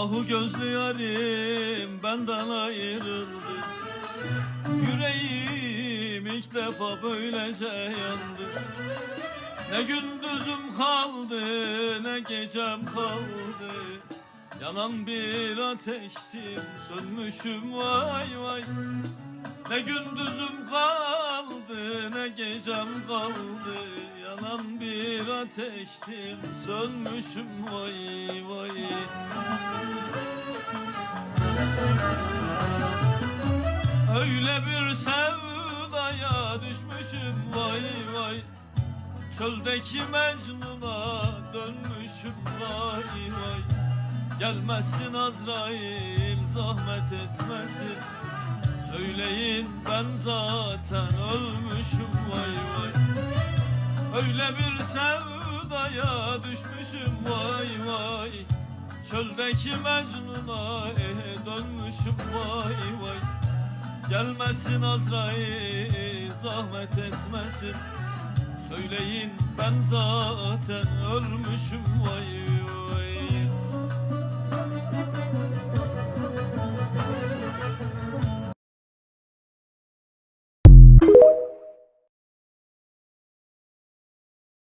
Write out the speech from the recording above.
Ahu gözlü yarim benden ayrıldı. Yüreğim ilk defa böylece yandı. Ne gündüzüm kaldı ne gecem kaldı. Yanan bir ateştim sönmüşüm vay vay. Ne gündüzüm kaldı ne gecem kaldı. Yanan bir ateştim sönmüşüm vay vay Öyle bir sevdaya düşmüşüm vay vay. Çöldeki Mecnun'a dönmüşüm vay vay. Gelmesin Azrail zahmet etmesin. Söyleyin ben zaten ölmüşüm vay vay. Öyle bir sevdaya düşmüşüm vay vay. Çöldeki Mecnun'a eh, dönmüşüm vay vay Gelmesin Azrail zahmet etmesin. Söyleyin ben zaten ölmüşüm vay